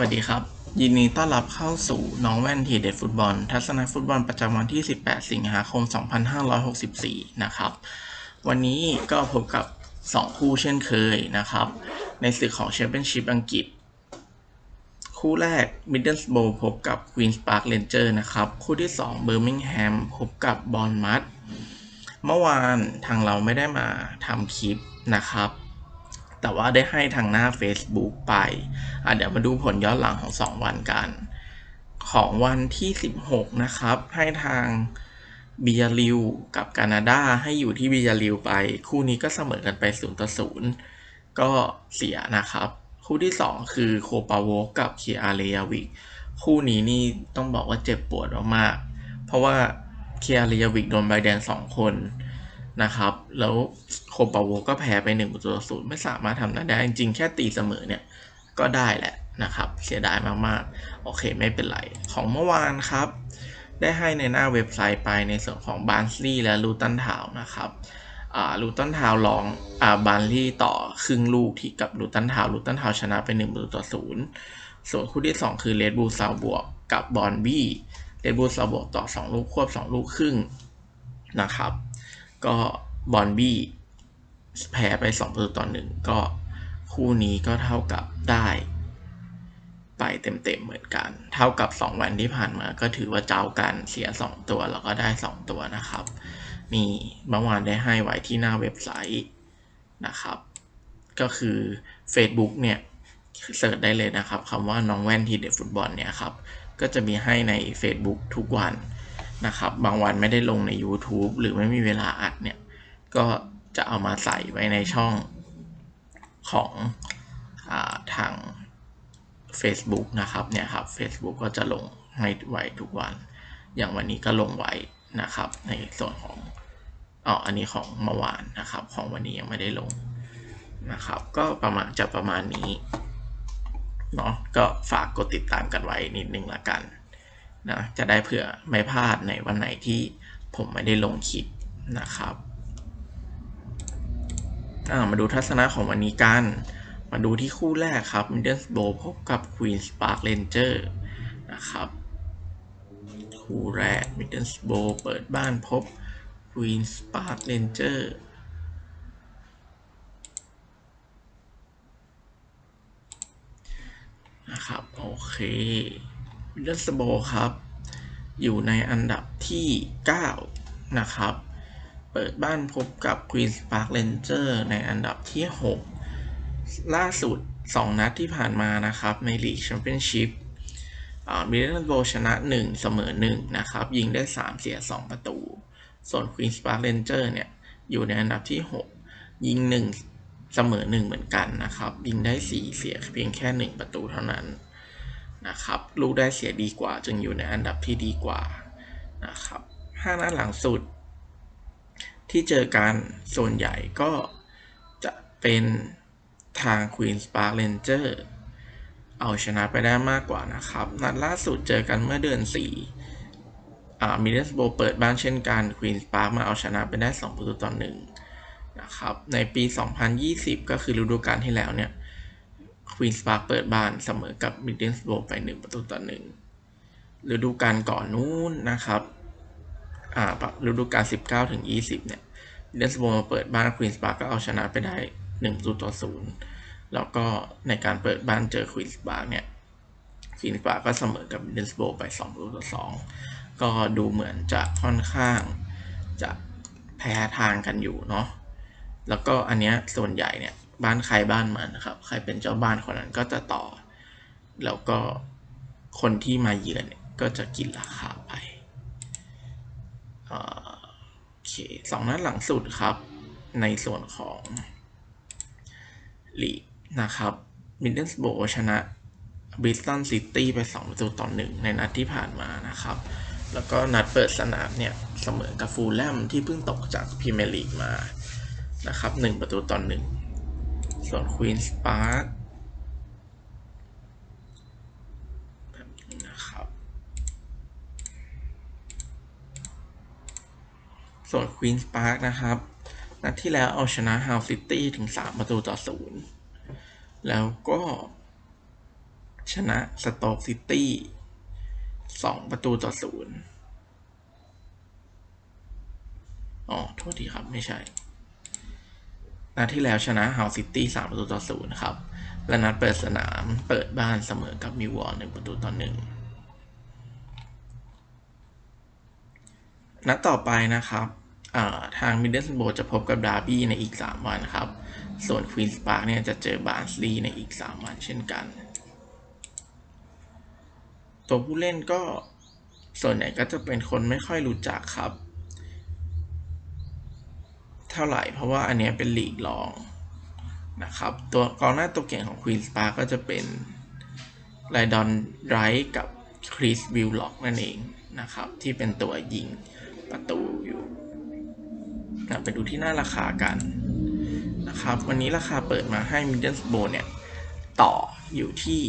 วัสดีครับ ยินดีต้อนรับเข้าสู่น้องแว่นทีเด็ดฟุตบอล ทัศนฟุตบอลประจำวันที่ 18 สิงหาคม 2564 นะครับ วันนี้ก็พบกับ 2 คู่เช่นเคยนะครับ ในศึกของแชมเปี้ยนชิพอังกฤษ คู่แรก Middlesbrough พบกับ Queen's Park Rangers นะครับ คู่ที่2 Birmingham พบกับบอลมัดเมื่อวานทางเราไม่ได้มาทำคลิปนะครับ แต่ว่าได้ให้ทางหน้า Facebook ไปเดี๋ยวมาดูผลย้อนหลังของ 2 วันกัน ของวันที่ 16 นะครับ ให้ทางบิยาริวกับกานาดาให้อยู่ที่บิยาริวไป คู่นี้ก็เสมอกันไป0ต่อ0ก็เสียนะครับ คู่ที่ 2 คือโคปาโวกับเคียเรียวิกคู่นี้นี่ต้องบอกว่าเจ็บปวดมากๆเพราะว่าเคียเรียวิกโดนใบแดง 2 คนนะครับ แล้ว โคปาโวก็แพ้ไป1ประตูต่อศูนย์ไม่สามารถทำได้ จริงๆ แค่ตีเสมอเนี่ย ก็ได้แหละนะครับ เสียดายมากๆ โอเคไม่เป็นไร ของเมื่อวานครับ ได้ให้ในหน้าเว็บไซต์ไปในส่วนของบาร์นสลีย์และลูตันทาวนะครับลูตันทาวลองอบาร์นลีย์ต่อครึ่งลูกที่กับลูตันทาวลูตันทาวชนะไป1ประตูต่อศูนย์ส่วนคู่ที่ 2 คือเลดบูลซาวบวกกับบอนบี้เลดบูลซาวบวกต่อ 2 ลูกควบ 2 ลูกครึ่งนะครับ ก็บอนบี้ แพ้ไป2ประตูต่อ1ก็คู่นี้ก็เท่ากับได้ไปเต็มๆเหมือนกัน เท่ากับ 2 วันที่ผ่านมาก็ถือว่าเจ้ากันเสีย 2 ตัวแล้วก็ได้ 2 ตัวนะครับมีเมื่อวานได้ให้ไว้ที่หน้าเว็บไซต์นะครับ ก็คือ Facebook เนี่ยเสิร์ชได้เลยนะครับคำว่าน้องแว่นทีเด็ดฟุตบอลเนี่ยครับ ก็จะมีให้ใน Facebook ทุกวันนะครับ บางวันไม่ได้ลงใน YouTube หรือไม่มีเวลาอัดเนี่ย ก็ จะเอามาใส่ไว้ในช่องของอาทาง Facebook นะครับเนี่ยครับ Facebook ก็จะลงให้ไว้ทุกวัน อย่างวันนี้ก็ลงไว้นะครับ ในส่วนของอ๋ออันนี้ของเมื่อวานนะครับ ของวันนี้ยังไม่ได้ลงนะครับ ก็ประมาณจะประมาณนี้เนาะก็ฝากกดติดตามกันไว้นิดนึงละกันนะจะได้เผื่อไม่พลาดในวันไหนที่ผมไม่ได้ลงคลิปนะครับ มาดูทัศนะของวันนี้กัน มาดูที่คู่แรกครับ Middle s b r o พบกับ Queen's Park Rangers นะครับคู่แรก Middle s b r o เปิดบ้านพบ Queen's Park Rangers นะครับ โอเค Middle s b r o ครับ อยู่ในอันดับที่ 9 นะครับ เปิดบ้านพบกับ Queen's Park Ranger ในอันดับที่ 6 ล่าสุด 2 นัดที่ผ่านมานะครับ ในลีกแชมเปี้ยนชิพมิเดิลโบชนะ 1 เสมอ 1 นะครับ ยิงได้ 3 เสีย 2 ประตู ส่วน Queen's Park Ranger เนี่ย อยู่ในอันดับที่ 6 ยิง 1 เสมอ 1 เหมือนกันนะครับ ยิงได้ 4 เสียเพียงแค่ 1 ประตูเท่านั้นนะครับ ลูกได้เสียดีกว่า จึงอยู่ในอันดับที่ดีกว่านะครับ 5 นัดหลังสุด ที่เจอกันส่วนใหญ่ก็จะเป็นทาง Queen's Park Ranger เอาชนะไปได้มากกว่านะครับ นัดล่าสุดเจอกันเมื่อเดือน 4 อ่ามิเดสโบเปิดบ้านเช่นกัน Queen's Park มาเอาชนะไปได้ 2 ประตูต่อ1นะครับ ในปี 2020 ก็คือฤดูกาลที่แล้วเนี่ย Queen's Park เปิดบ้านเสมอกับ Middlesbrough ไป 1 ประตูต่อ1ฤดูกาลก่อนนู้นนะครับ ฤดูกาล 19 ถึง 20 เนี่ยเดนสโบมาเปิดบ้าน Queen's Park ก็เอาชนะไปได้1ประตูต่อ0แล้วก็ในการเปิดบ้านเจอ Queen's Park เนี่ย Queen's Park ก็เสมอกับเดนสโบไป2ประตูต่อ2ก็ดูเหมือนจะค่อนข้างจะแพ้ทางกันอยู่เนาะแล้วก็อันเนี้ยส่วนใหญ่เนี่ยบ้านใครบ้านมันนะครับ ใครเป็นเจ้าบ้านคนนั้นก็จะต่อ แล้วก็คนที่มาเยือนเนี่ยก็จะกินราคาไป โอเคสองนัดหลังสุดครับ ในส่วนของลีนะครับมิดเดิลสโบชนะบิสตันซิตี้ไป2ประตูต่อ1ในนัดที่ผ่านมานะครับ แล้วก็นัดเปิดสนามเนี่ย เสมอกับฟูลแลมที่เพิ่งตกจากพรีเมียร์ลีกมานะครับ1ประตูต่อ1ส่วนควีนส์ปาร์คนะครับ ส่วน Queen's Park นะครับ นัดที่แล้วเอาชนะ Hull City ถึง 3 ประตูต่อ 0 แล้วก็ชนะสโต๊กซิตี้สองประตูต่อศูนย์อ๋อ โทษทีครับ ไม่ใช่ นัดที่แล้วชนะฮาวซิตี้สามประตูต่อศูนย์ครับ และนัดเปิดสนามเปิดบ้านเสมอกับมิววอลหนึ่งประตูต่อหนึ่งนัดต่อไปนะครับ ทางมิดเดิลโบจะพบกับดาร์บี้ในอีก 3 วันครับ ส่วนควีนส์ปาร์กเนี่ยจะเจอบาร์นสลีในอีก 3 วันเช่นกัน ตัวผู้เล่นก็ส่วนใหญ่ก็จะเป็นคนไม่ค่อยรู้จักครับ เท่าไหร่เพราะว่าอันเนี้ยเป็นลีกรองนะครับ ตัวกองหน้าตัวเก่งของควีนส์ปาร์กก็จะเป็นไรดอนไรท์กับคริสบิลล็อกนั่นเองนะครับ ที่เป็นตัวยิงประตูอยู่ ไปดูที่หน้าราคากันนะครับ วันนี้ราคาเปิดมาให้ Middle Bone เนี่ย ต่ออยู่ที่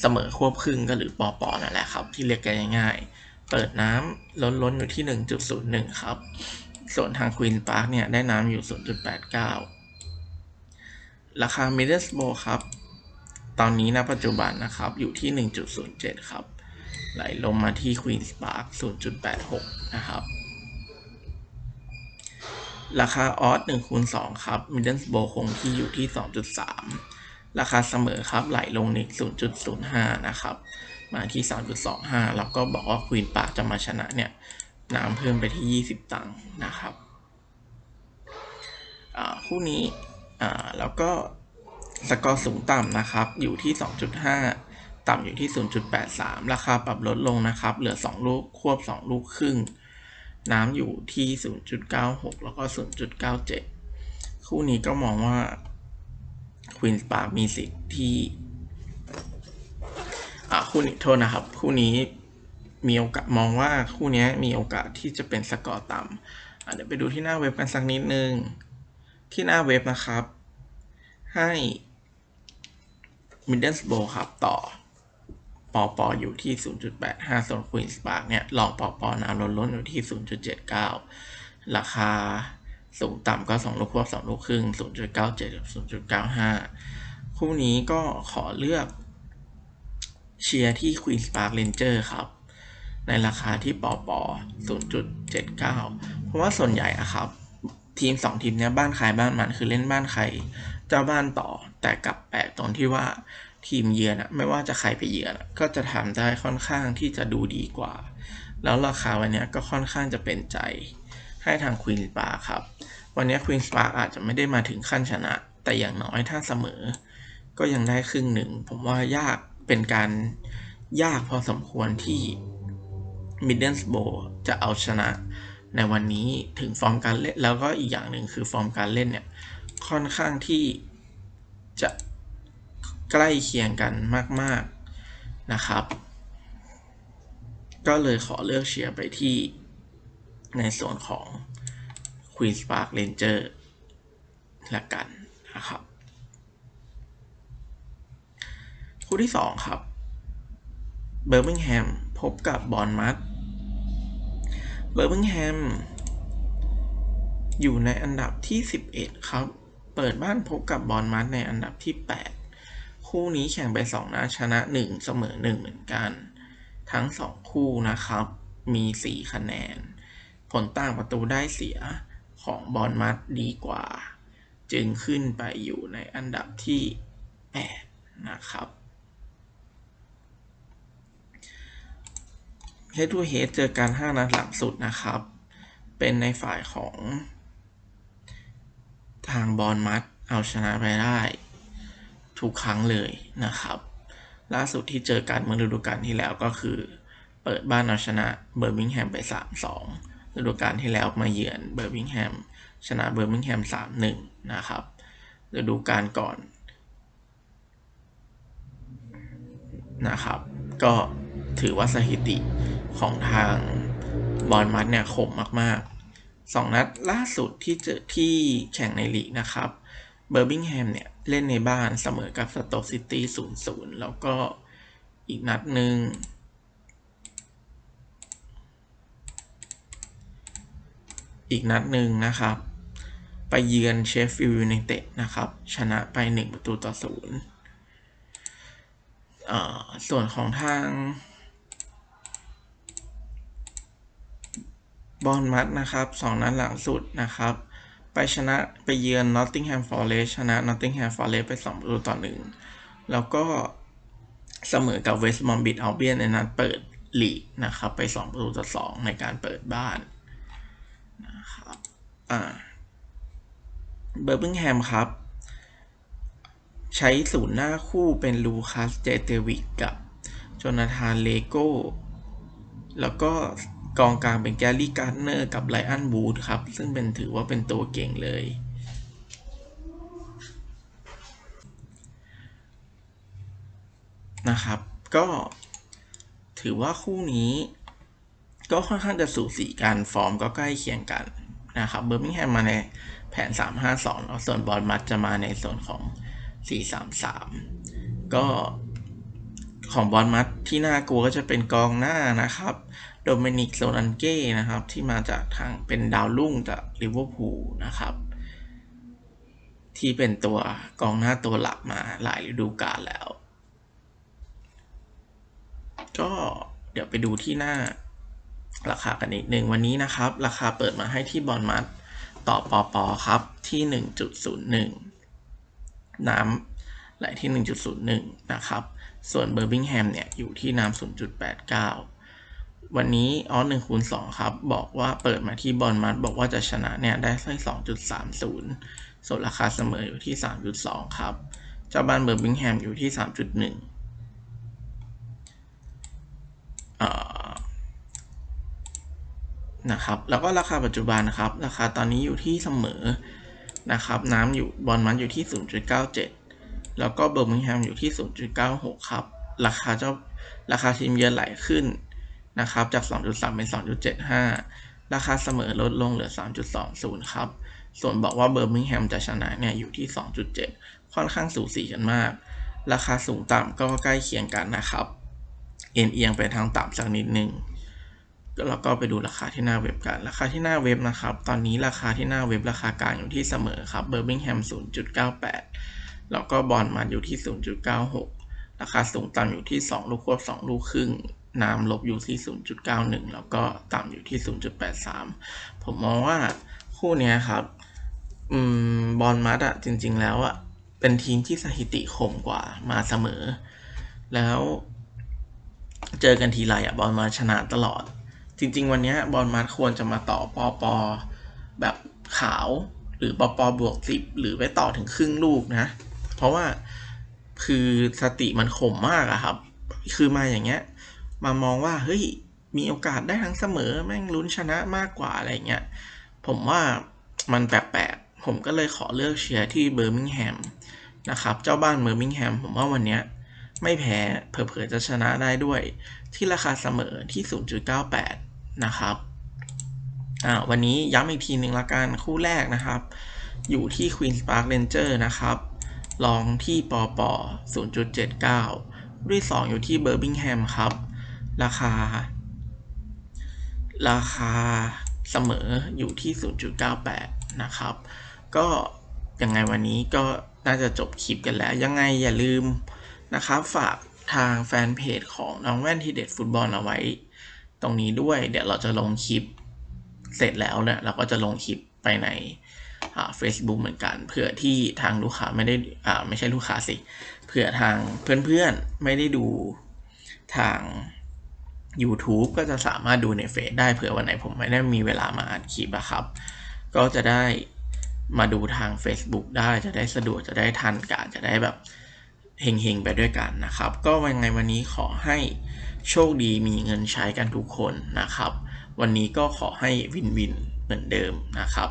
เสมอควบครึ่งก็หรือปอปอนั่นแหละครับ ที่เรียกกันง่ายๆ เปิดน้ำล้นล้นอยู่ที่ 1.01 ครับ ส่วนทาง Queen Park เนี่ยได้น้ำอยู่ 0.89 ราคา Middle Bone ครับ ตอนนี้ณปัจจุบันนะครับอยู่ที่ 1.07 ครับไหลลงมาที่ Queen's Park 0.86 นะครับ ราคาออส1คูณ2ครับ Middlesbrough คงที่อยู่ที่2.3ราคาเสมอครับไหลลงอีก0.05นะครับ มาที่3.25แล้วก็บอกว่า Queen Park จะมาชนะเนี่ยน้ำเพิ่มไปที่20ตังค์นะครับคู่นี้แล้วก็สกอร์สูงต่ำนะครับ อยู่ที่ 2.5 ต่ำอยู่ที่ 0.83 ราคาปรับลดลงนะครับ เหลือ 2 ลูก ควบ 2 ลูกครึ่ง น้ำอยู่ที่ 0.96 แล้วก็ 0.97 คู่นี้ก็มองว่าควีนส์ปาร์มีสิทธิ์ที่อ่าคู่นี้โทษนะครับ คู่นี้มีโอกาสมองว่าคู่นี้มีโอกาสที่จะเป็นสกอร์ต่ำเดี๋ยวไปดูที่หน้าเว็บกันสักนิดนึง ที่หน้าเว็บนะครับ ให้ Middlesbrough ครับต่อ ปอปออยู่ที่ 0.85 ส่วน Queen's Park เนี่ยลองปอปอน้ำล้นล้นอยู่ที่ 0.79 ราคาสูงต่ำก็ 2 ลูกควบ2ลูกครึ่ง 0.97 0.95 คู่นี้ก็ขอเลือกเชียร์ที่ Queen's Park Ranger ครับ ในราคาที่ปอปอ0.79 เพราะว่าส่วนใหญ่อะครับ ทีม 2 ทีมเนี้ยบ้านใครบ้านมันคือเล่นบ้านใคร เจ้าบ้านต่อแต่กลับแปลกตรงที่ว่า ทีมเยือนอะไม่ว่าจะใครไปเยือนก็จะทำได้ค่อนข้างที่จะดูดีกว่า แล้วราคาวันนี้ก็ค่อนข้างจะเป็นใจ ให้ทางควีนส์ปาร์ครับ วันนี้ควีนส์ปาร์อาจจะไม่ได้มาถึงขั้นชนะ แต่อย่างน้อยถ้าเสมอ ก็ยังได้ครึ่งหนึ่ง ผมว่ายากเป็นการยากพอสมควรที่มิดเดิลสโบจะเอาชนะในวันนี้ถึงฟอร์มการเล่น แล้วก็อีกอย่างหนึ่งคือฟอร์มการเล่นเนี่ย ค่อนข้างที่จะ ใกล้เคียงกันมาก ๆ นะครับ ก็เลยขอเลือกเชียร์ไปที่ในส่วนของ Queen's Park Ranger ละกันนะครับ คู่ที่ 2 ครับเบอร์มิงแฮมพบกับบอนมัดเบอร์มิงแฮมอยู่ในอันดับที่ 11 ครับ เปิดบ้านพบกับบอลมัดในอันดับที่ 8 คู่นี้แข่งไป2นัดชนะ1เสมอ1เหมือนกัน ทั้ง2คู่นะครับ มี4คะแนน ผลต่างประตูได้เสียของบอลมัดดีกว่า จึงขึ้นไปอยู่ในอันดับที่ 8 นะครับ Head to h เจอกัน5นัดหลังสุดนะครับ เป็นในฝ่ายของ ทางบอลมัดเอาชนะไปได้ ทุกครั้งเลยนะครับ ล่าสุดที่เจอกันเมื่อฤดูกาลที่แล้วก็คือ เปิดบ้านเอาชนะเบอร์มิงแฮมไป 3-2ฤดูกาลที่แล้วมาเยือนเบอร์มิงแฮมชนะเบอร์มิงแฮม 3-1 นะครับฤดูกาลก่อนนะครับ ก็ถือว่าสถิติของทางบอลมัดเนี่ยคมมากๆสองนัดล่าสุดที่เจอที่แข่งในลีกนะครับ เบอร์บิงแฮมเนี่ย เล่นในบ้านเสมอกับสโตซิตี้ศูนย์ศูนย์แล้วก็อีกนัดหนึ่งอีกนัดหนึ่งนะครับ ไปเยือนเชฟฟิลด์ยูไนเต็ดนะครับ ชนะไป 1 ประตูต่อศูนย์ส่วนของทางบอลมัดนะครับสองนัดหลังสุดนะครับ ไปชนะไปเยือน Nottingham Forest ชนะ Nottingham Forest ไป2ประตูต่อหนึ่งแล้วก็เสมอกับ West Bromwich Albion ในนัดเปิดลีกนะครับ ไป2ประตูต่อ2ในการเปิดบ้านนะครับอ่าเบอร์ i ิงแฮมครับ ใช้ศูนย์หน้าคู่เป็นลูคัสเจเตวิกกับโจนาธานเลโก้ แล้วก็ กองกลางเป็นแกลลี่การ์เนอร์กับไลอันบูธครับ ซึ่งเป็นถือว่าเป็นตัวเก่งเลย นะครับ ก็ถือว่าคู่นี้ ก็ค่อนข้างจะสูสีกันฟอร์มก็ใกล้เคียงกันนะครับเบอร์มิงแฮมมาในแผน 3-5-2แล้วส่วนบอลมัดจะมาในส่วนของ 4-3-3 ก็ของบอลมัดที่น่ากลัวก็จะเป็นกองหน้านะครับ โดมินิกโซนันเก้นะครับ ที่มาจากทางเป็นดาวรุ่งจากลิเวอร์พูลนะครับ ที่เป็นตัวกองหน้าตัวหลักมาหลายฤดูกาลแล้ว ก็เดี๋ยวไปดูที่หน้าราคากันนิดหนึ่งวันนี้นะครับ ราคาเปิดมาให้ที่บอลมัดต่อปอปอครับที่ 1.01 น้ำไหลที่ 1.01 นะครับ ส่วนเบอร์บิงแฮมเนี่ยอยู่ที่น้ำ0.89 วันนี้ออสหนึ่งคูณสองครับ บอกว่าเปิดมาที่บอลมัด บอกว่าจะชนะเนี่ยได้ไส้สองจุดสามศูนย์ส่วนราคาเสมออยู่ที่สามจุดสองครับ เจ้าบ้านเบอร์บิงแฮมอยู่ที่สามจุดหนึ่งนะครับ แล้วก็ราคาปัจจุบันนะครับ ราคาตอนนี้อยู่ที่เสมอนะครับ น้ำอยู่บอลมัดอยู่ที่ 0.97 แล้วก็เบอร์มิงแฮมอยู่ที่ 0.96 ครับ ราคาเจ้าราคาทีมเยือนไหลขึ้น นะครับ จาก 2.3 เป็น 2.75 ราคาเสมอลดลงเหลือ 3.20 ครับ ส่วนบอกว่าเบอร์มิงแฮมจะชนะเนี่ยอยู่ที่ 2.7 ค่อนข้างสูสีกันมาก ราคาสูงต่ำก็ใกล้เคียงกันนะครับเอ็นเอียงไปทางต่ำสักนิดนึงแล้วก็ไปดูราคาที่หน้าเว็บกัน ราคาที่หน้าเว็บนะครับ ตอนนี้ราคาที่หน้าเว็บราคากลางอยู่ที่เสมอครับ เบอร์มิงแฮม 0.98 แล้วก็บอลมาอยู่ที่ 0.96 ราคาสูงต่ำอยู่ที่ 2 ลูกควบ 2 ลูกครึ่ง น้ำลบอยู่ที่ 0.91 แล้วก็ต่ำอยู่ที่ 0.83 ผมมองว่าคู่นี้ครับอบอลมัดอะจริง ๆ แล้วอะเป็นทีมที่สถิติข่มกว่ามาเสมอ แล้วเจอกันทีไรอะบอลมาชนะตลอด จริง ๆ วันนี้บอลมัดควรจะมาต่อปอปอแบบขาวหรือปอปอบวกสิบหรือไปต่อถึงครึ่งลูกนะ เพราะว่าคือสติมันข่มมากอะครับ คือมาอย่างเงี้ย มามองว่าเฮ้ยมีโอกาสได้ทั้งเสมอแม่งลุ้นชนะมากกว่าอะไรเงี้ยผมว่ามันแปลกๆผมก็เลยขอเลือกเชียร์ที่เบอร์มิงแฮมนะครับเจ้าบ้านเบอร์มิงแฮมผมว่าวันเนี้ยไม่แพ้เผลอๆจะชนะได้ด้วย ที่ราคาเสมอที่ 0.98 นะครับอ่าวันนี้ย้ำอีกทีหนึ่งละกันคู่แรกนะครับ อยู่ที่ Queen's Park Ranger นะครับลองที่ปอปอ0.79 ด้วย 2 อยู่ที่เบอร์บิงแฮมครับ ราคา ราคาเสมออยู่ที่ 0.98 นะครับ ก็ยังไงวันนี้ก็น่าจะจบคลิปกันแล้ว ยังไงอย่าลืมนะครับ ฝากทางแฟนเพจของน้องแว่นที่เด็ดฟุตบอลเอาไว้ ตรงนี้ด้วย เดี๋ยวเราจะลงคลิปเสร็จแล้วเนี่ยเราก็จะลงคลิปไปในเฟซบุ๊กเหมือนกันเพื่อที่ทางลูกค้าไม่ได้ไม่ใช่ลูกค้าสิเผื่อทางเพื่อนๆไม่ได้ดูทาง YouTube ก็จะสามารถดูในเฟซได้เผื่อวันไหนผมไม่ได้มีเวลามาอัดคลิปอะครับ ก็จะได้มาดูทาง Facebook ได้จะได้สะดวกจะได้ทันการจะได้แบบเฮงๆ ไปด้วยกันนะครับ ก็วันไงวันนี้ขอให้โชคดีมีเงินใช้กันทุกคนนะครับ วันนี้ก็ขอให้วินวินเหมือนเดิมนะครับ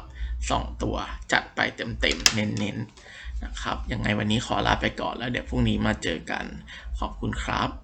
สองตัวจัดไปเต็มๆ เน้นๆนะครับยังไงวันนี้ขอลาไปก่อนแล้วเดี๋ยวพรุ่งนี้มาเจอกันขอบคุณครับ